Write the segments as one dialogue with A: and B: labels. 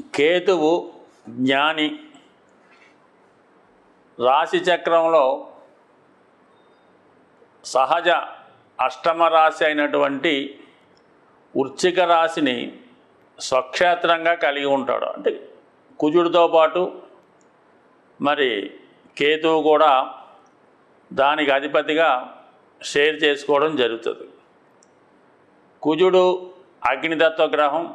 A: కేతువు జ్ఞాని. రాశిచక్రంలో సహజ అష్టమ రాశి అయినటువంటి వృశ్చిక రాశిని స్వక్షేత్రంగా కలిగి ఉంటాడు. అంటే కుజుడితో పాటు మరి కేతువు కూడా దానికి అధిపతిగా షేర్ చేసుకోవడం జరుగుతుంది. కుజుడు అగ్నితత్వ గ్రహం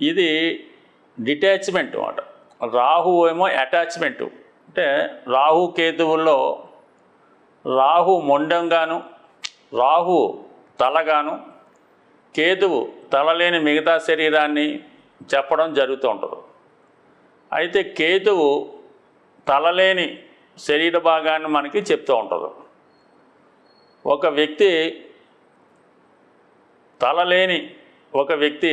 A: ఇది డిటాచ్మెంట్ అన్నమాట. రాహు ఏమో అటాచ్మెంటు. అంటే రాహు కేతువుల్లో రాహు మొండంగాను రాహు తలగాను కేతువు తలలేని మిగతా శరీరాన్ని చెప్పడం జరుగుతూ ఉంటుంది. అయితే కేతువు తలలేని శరీర భాగాన్ని మనకి చెప్తూ ఉంటుంది. ఒక వ్యక్తి తలలేని ఒక వ్యక్తి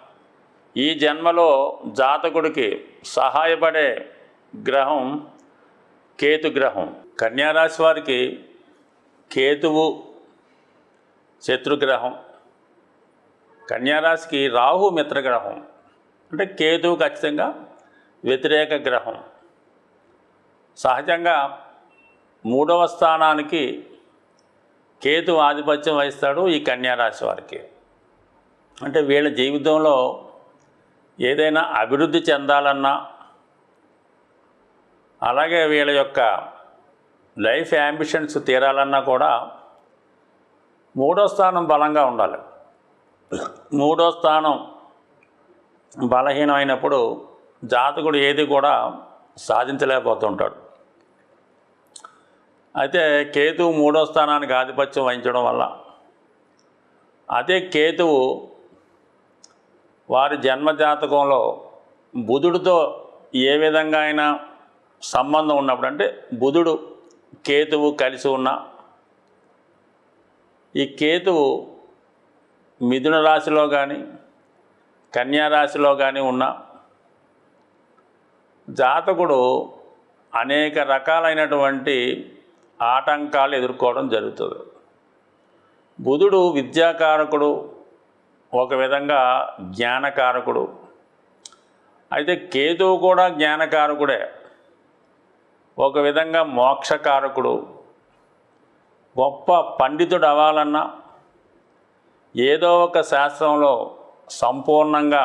A: ఈ జన్మలో జాతకుడికి సహాయపడే గ్రహం కేతు గ్రహం. కన్యారాశి వారికి కేతువు శత్రుగ్రహం. కన్యారాశికి రాహు మిత్రగ్రహం. అంటే కేతువు ఖచ్చితంగా వ్యతిరేక గ్రహం. సహజంగా మూడవ స్థానానికి కేతు ఆధిపత్యం వహిస్తాడు ఈ కన్యారాశి వారికి. అంటే వీళ్ళ జీవితంలో ఏదైనా అభివృద్ధి చెందాలన్నా అలాగే వీళ్ళ యొక్క లైఫ్ యాంబిషన్స్ తీరాలన్నా కూడా మూడో స్థానం బలంగా ఉండాలి. మూడో స్థానం బలహీనమైనప్పుడు జాతకుడు ఏది కూడా సాధించలేకపోతుంటాడు. అయితే కేతువు మూడో స్థానానికి ఆధిపత్యం వహించడం వల్ల అదే కేతువు వారి జన్మజాతకంలో బుధుడితో ఏ విధంగా అయినా సంబంధం ఉన్నప్పుడు అంటే బుధుడు కేతువు కలిసి ఉన్న ఈ కేతువు మిథున రాశిలో కానీ కన్యా రాశిలో కానీ ఉన్న జాతకుడు అనేక రకాలైనటువంటి ఆటంకాలు ఎదుర్కోవడం జరుగుతుంది. బుధుడు విద్యాకారకుడు ఒక విధంగా జ్ఞానకారకుడు. అయితే కేతువు కూడా జ్ఞానకారకుడే. ఒక విధంగా మోక్షకారకుడు. గొప్ప పండితుడు అవ్వాలన్నా ఏదో ఒక శాస్త్రంలో సంపూర్ణంగా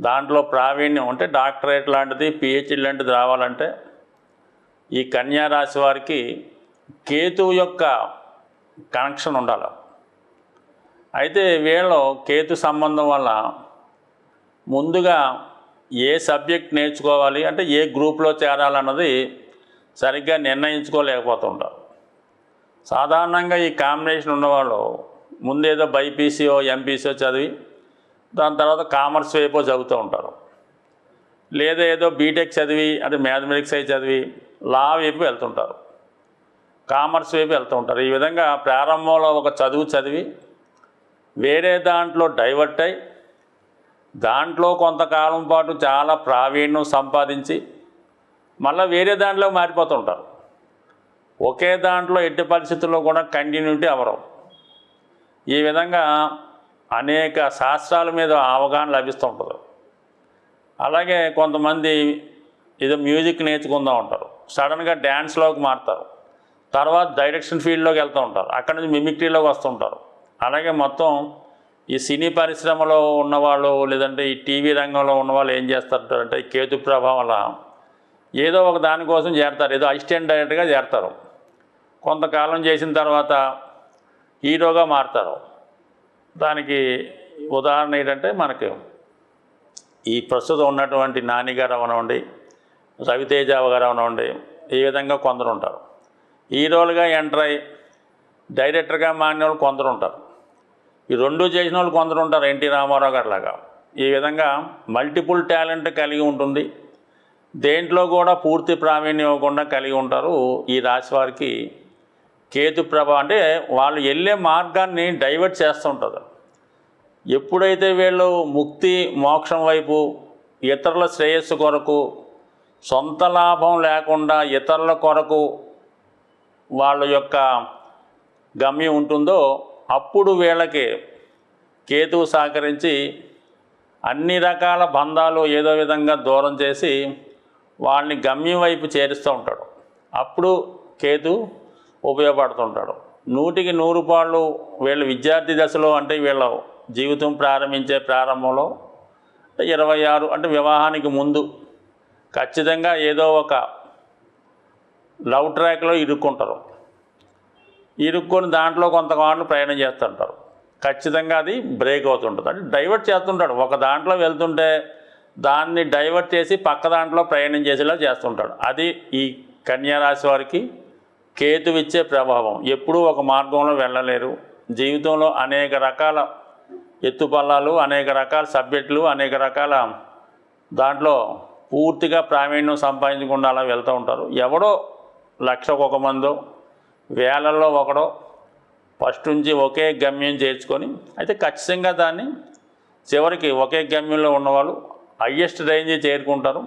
A: దాంట్లో ప్రావీణ్యం అంటే డాక్టరేట్ లాంటిది పిహెచ్డి లాంటిది రావాలంటే ఈ కన్యా రాశి వారికి కేతువు యొక్క కనెక్షన్ ఉండాలి. అయితే వీళ్ళు కేతు సంబంధం వల్ల ముందుగా ఏ సబ్జెక్ట్ నేర్చుకోవాలి అంటే ఏ గ్రూప్లో చేరాలన్నది సరిగ్గా నిర్ణయించుకోలేకపోతుంటారు. సాధారణంగా ఈ కాంబినేషన్ ఉన్నవాళ్ళు ముందేదో బైపీసీఓ ఎంపీసీఓ చదివి దాని తర్వాత కామర్స్ వైపు చదువుతూ ఉంటారు. లేదా ఏదో బీటెక్ చదివి అంటే మ్యాథమెటిక్స్ అయి చదివి లా వైపు వెళ్తుంటారు. కామర్స్ వైపు వెళ్తూ ఉంటారు. ఈ విధంగా ప్రారంభంలో ఒక చదువు చదివి వేరే దాంట్లో డైవర్ట్ అయి దాంట్లో కొంతకాలం పాటు చాలా ప్రావీణ్యం సంపాదించి మళ్ళీ వేరే దాంట్లో మారిపోతుంటారు. ఒకే దాంట్లో ఎట్టి పరిస్థితుల్లో కూడా కంటిన్యూటీ అవరం ఈ విధంగా అనేక శాస్త్రాల మీద అవగాహన లభిస్తూ ఉంటుంది. అలాగే కొంతమంది ఏదో మ్యూజిక్ నేర్చుకుందాం ఉంటారు. సడన్గా డ్యాన్స్లోకి మారుతారు. తర్వాత డైరెక్షన్ ఫీల్డ్లోకి వెళ్తూ ఉంటారు. అక్కడ నుంచి మిమిక్రీలోకి వస్తుంటారు అలాగే మొత్తం ఈ సినీ పరిశ్రమలో ఉన్నవాళ్ళు లేదంటే ఈ టీవీ రంగంలో ఉన్నవాళ్ళు ఏం చేస్తారంటే కేతు ప్రభావం వల్ల ఏదో ఒక దానికోసం చేరతారు. ఏదో అసిస్టెంట్ డైరెక్టర్గా చేరతారు. కొంతకాలం చేసిన తర్వాత హీరోగా మారుతారు. దానికి ఉదాహరణ ఏంటంటే మనకి ఈ ప్రస్తుతం ఉన్నటువంటి నాని గారు అవనివ్వండి రవితేజ గారు అవనివ్వండి ఈ విధంగా కొందరు ఉంటారు. హీరోలుగా ఎంటర్ అయ్యి డైరెక్టర్గా మారిన వాళ్ళు కొందరు ఉంటారు. ఈ రెండు చేసిన వాళ్ళు కొందరు ఉంటారు ఎన్టీ రామారావు గారు లాగా. ఈ విధంగా మల్టిపుల్ టాలెంట్ కలిగి ఉంటుంది. దేంట్లో కూడా పూర్తి ప్రావీణ్యం ఇవ్వకుండా కలిగి ఉంటారు ఈ రాశి వారికి కేతుప్రభ అంటే వాళ్ళు వెళ్ళే మార్గాన్ని డైవర్ట్ చేస్తుంటారు ఎప్పుడైతే వీళ్ళు ముక్తి మోక్షం వైపు ఇతరుల శ్రేయస్సు కొరకు సొంత లాభం లేకుండా ఇతరుల కొరకు వాళ్ళ యొక్క గమ్యం ఉంటుందో అప్పుడు వీళ్ళకి కేతువు సహకరించి అన్ని రకాల బంధాలు ఏదో విధంగా దూరం చేసి వాళ్ళని గమ్యం వైపు చేరుస్తూ ఉంటాడు. అప్పుడు కేతు ఉపయోగపడుతుంటాడు. నూటికి నూరు పాళ్ళు వీళ్ళ విద్యార్థి దశలో అంటే వీళ్ళ జీవితం ప్రారంభించే ప్రారంభంలో ఇరవై ఆరు అంటే వివాహానికి ముందు ఖచ్చితంగా ఏదో ఒక లవ్ ట్రాక్లో ఇరుక్కుంటారు. ఇరుక్కొని దాంట్లో కొంతకాలం ప్రయాణం చేస్తుంటారు. ఖచ్చితంగా అది బ్రేక్ అవుతుంటుంది. అంటే డైవర్ట్ చేస్తుంటాడు. ఒక దాంట్లో వెళ్తుంటే దాన్ని డైవర్ట్ చేసి పక్క దాంట్లో ప్రయాణం చేసేలా చేస్తుంటాడు. అది ఈ కన్యారాశి వారికి కేతు ఇచ్చే ప్రభావం. ఎప్పుడూ ఒక మార్గంలో వెళ్ళలేరు. జీవితంలో అనేక రకాల ఎత్తుపల్లాలు అనేక రకాల సబ్జెక్టులు అనేక రకాల దాంట్లో పూర్తిగా ప్రావీణ్యం సంపాదించకుండా అలా వెళ్తూ ఉంటారు. ఎవడో లక్షకు ఒక మందో వేలల్లో ఒకడో ఫస్ట్ నుంచి ఒకే గమ్యం చేర్చుకొని అయితే ఖచ్చితంగా దాన్ని చివరికి ఒకే గమ్యంలో ఉన్నవాళ్ళు హయ్యెస్ట్ రేంజ్ చేరుకుంటారు.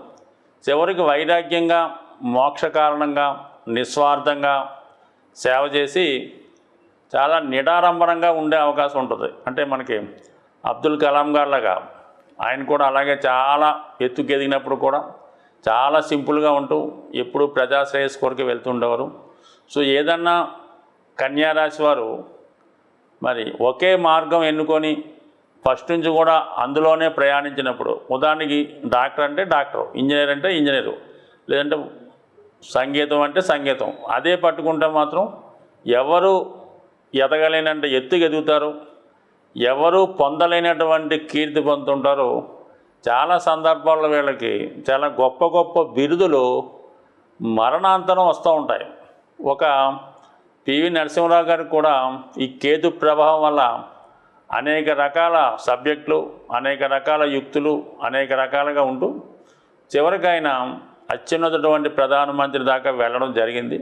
A: చివరికి వైరాగ్యంగా మోక్ష కారణంగా నిస్వార్థంగా సేవ చేసి చాలా నిడారంభరంగా ఉండే అవకాశం ఉంటుంది. అంటే మనకి అబ్దుల్ కలాం గారిలాగా ఆయన కూడా అలాగే చాలా ఎత్తుకు ఎదిగినప్పుడు కూడా చాలా సింపుల్గా ఉంటూ ఎప్పుడూ ప్రజాశ్రేయస్ కొరకు వెళ్తుండేవారు. సో ఏదన్నా కన్యారాశి వారు మరి ఒకే మార్గం ఎన్నుకొని ఫస్ట్ నుంచి కూడా అందులోనే ప్రయాణించినప్పుడు ఉదాహరణకి డాక్టర్ అంటే డాక్టర్ ఇంజనీర్ అంటే ఇంజనీరు లేదంటే సంగీతం అంటే సంగీతం అదే పట్టుకుంటే మాత్రం ఎవరు ఎదగలేనంటే ఎత్తుకు ఎదుగుతారు ఎవరు పొందలేనటువంటి కీర్తి పొందుతుంటారు చాలా సందర్భాల్లో వీళ్ళకి చాలా గొప్ప గొప్ప బిరుదులు మరణాంతరం వస్తూ ఉంటాయి. ఒక పివి నరసింహరావు గారు కూడా ఈ కేతు ప్రభావం వల్ల అనేక రకాల సబ్జెక్టులు అనేక రకాల యుక్తులు అనేక రకాలుగా ఉంటూ చివరికి ఆయన అత్యున్నతటువంటి ప్రధానమంత్రి దాకా వెళ్ళడం జరిగింది.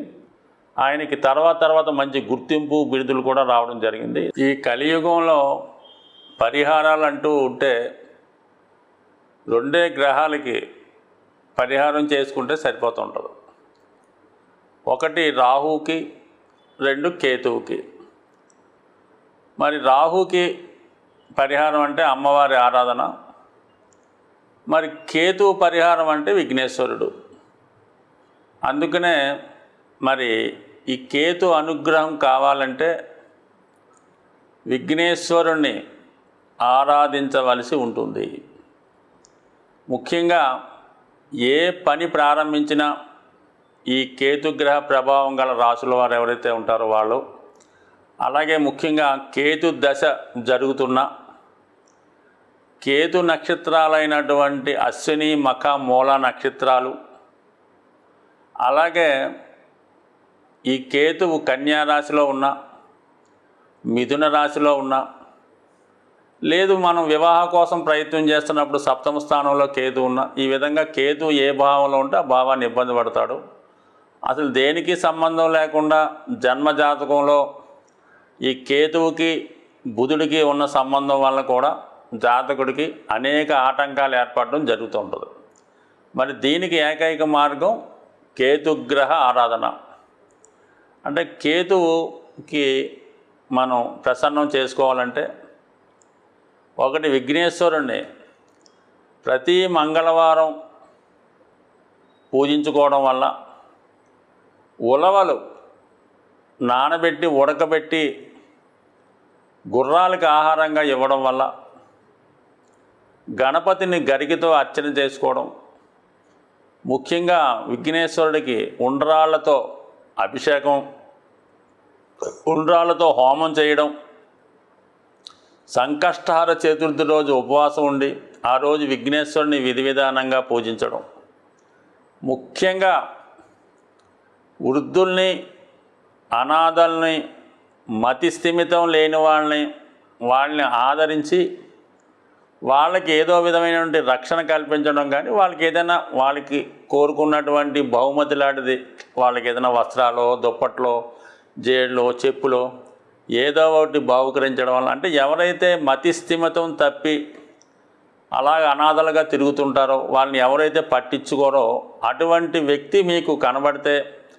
A: ఆయనకి తర్వాత తర్వాత మంచి గుర్తింపు బిరుదులు కూడా రావడం జరిగింది. ఈ కలియుగంలో పరిహారాలు అంటూ ఉంటే రెండే గ్రహాలకి పరిహారం చేసుకుంటే సరిపోతుంటుంది ఒకటి రాహుకి రెండు కేతువుకి. మరి రాహుకి పరిహారం అంటే అమ్మవారి ఆరాధన. మరి కేతువు పరిహారం అంటే విఘ్నేశ్వరుడు. అందుకనే మరి ఈ కేతు అనుగ్రహం కావాలంటే విఘ్నేశ్వరుణ్ణి ఆరాధించవలసి ఉంటుంది. ముఖ్యంగా ఏ పని ప్రారంభించినా ఈ కేతుగ్రహ ప్రభావం గల రాసుల వారు ఎవరైతే ఉంటారో వాళ్ళు అలాగే ముఖ్యంగా కేతు దశ జరుగుతున్న కేతు నక్షత్రాలైనటువంటి అశ్విని మఖ మూల నక్షత్రాలు అలాగే ఈ కేతువు కన్యా రాశిలో ఉన్న మిథున రాశిలో ఉన్న లేదు మనం వివాహ కోసం ప్రయత్నం చేస్తున్నప్పుడు సప్తమ స్థానంలో కేతు ఉన్న ఈ విధంగా కేతు ఏ భావంలో ఉంటే ఆ భావాన్ని ఇబ్బంది పడతాడు. అసలు దేనికి సంబంధం లేకుండా జన్మ జాతకంలో ఈ కేతువుకి బుధుడికి ఉన్న సంబంధం వల్ల కూడా జాతకుడికి అనేక ఆటంకాలు ఏర్పడడం జరుగుతూ ఉంటుంది. మరి దీనికి ఏకైక మార్గం కేతుగ్రహ ఆరాధన. అంటే కేతువుకి మనం ప్రసన్నం చేసుకోవాలంటే ఒకటి విఘ్నేశ్వరుణ్ణి ప్రతి మంగళవారం పూజించుకోవడం వల్ల ఉలవలు నానబెట్టి ఉడకబెట్టి గుర్రాలకు ఆహారంగా ఇవ్వడం వల్ల గణపతిని గరికితో అర్చన చేసుకోవడం ముఖ్యంగా విఘ్నేశ్వరుడికి ఉండ్రాళ్ళతో అభిషేకం ఉండ్రాళ్ళతో హోమం చేయడం సంకష్టహార చతుర్థి రోజు ఉపవాసం ఉండి ఆ రోజు విఘ్నేశ్వరుని విధి విధానంగా పూజించడం. ముఖ్యంగా వృద్ధుల్ని అనాథల్ని మతి స్థిమితం లేని వాళ్ళని వాళ్ళని ఆదరించి వాళ్ళకి ఏదో విధమైనటువంటి రక్షణ కల్పించడం కానీ వాళ్ళకి ఏదైనా వాళ్ళకి కోరుకున్నటువంటి బహుమతి లాంటిది వాళ్ళకి ఏదైనా వస్త్రాలు దుప్పట్లో జేడులో చెప్పులు ఏదో ఒకటి బాహుకరించడం వల్ల అంటే ఎవరైతే మతి స్థిమితం తప్పి అలాగ అనాథలుగా తిరుగుతుంటారో వాళ్ళని ఎవరైతే పట్టించుకోరో అటువంటి వ్యక్తి మీకు కనబడితే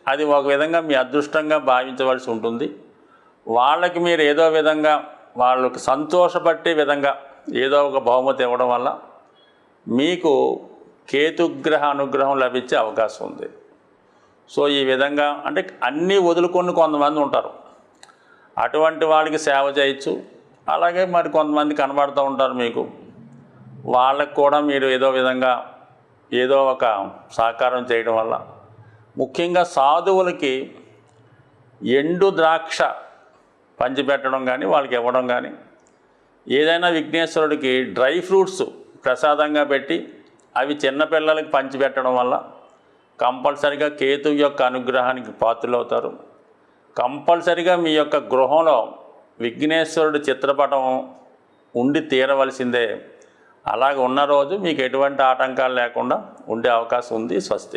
A: అది ఒక విధంగా మీ అదృష్టంగా భావించవలసి ఉంటుంది. వాళ్ళకి మీరు ఏదో విధంగా వాళ్ళకు సంతోషపట్టే విధంగా ఏదో ఒక బహుమతి ఇవ్వడం వల్ల మీకు కేతుగ్రహ అనుగ్రహం లభించే అవకాశం ఉంది. సో ఈ విధంగా అంటే అన్నీ వదులుకొని కొంతమంది ఉంటారు. అటువంటి వాళ్ళకి సేవ చేయొచ్చు. అలాగే మరి కొంతమంది కనబడుతూ ఉంటారు మీకు. వాళ్ళకు కూడా మీరు ఏదో విధంగా ఏదో ఒక సహకారం చేయడం వల్ల ముఖ్యంగా సాధువులకి ఎండు ద్రాక్ష పంచిపెట్టడం కానీ వాళ్ళకి ఇవ్వడం కానీ ఏదైనా విఘ్నేశ్వరుడికి డ్రై ఫ్రూట్స్ ప్రసాదంగా పెట్టి అవి చిన్నపిల్లలకి పంచిపెట్టడం వల్ల కంపల్సరిగా కేతు యొక్క అనుగ్రహానికి పాత్రలవుతారు. కంపల్సరిగా మీ యొక్క గృహంలో విఘ్నేశ్వరుడి చిత్రపటం ఉండి తీరవలసిందే. అలాగ ఉన్న రోజు మీకు ఎటువంటి ఆటంకాలు లేకుండా ఉండే అవకాశం ఉంది స్వస్తి.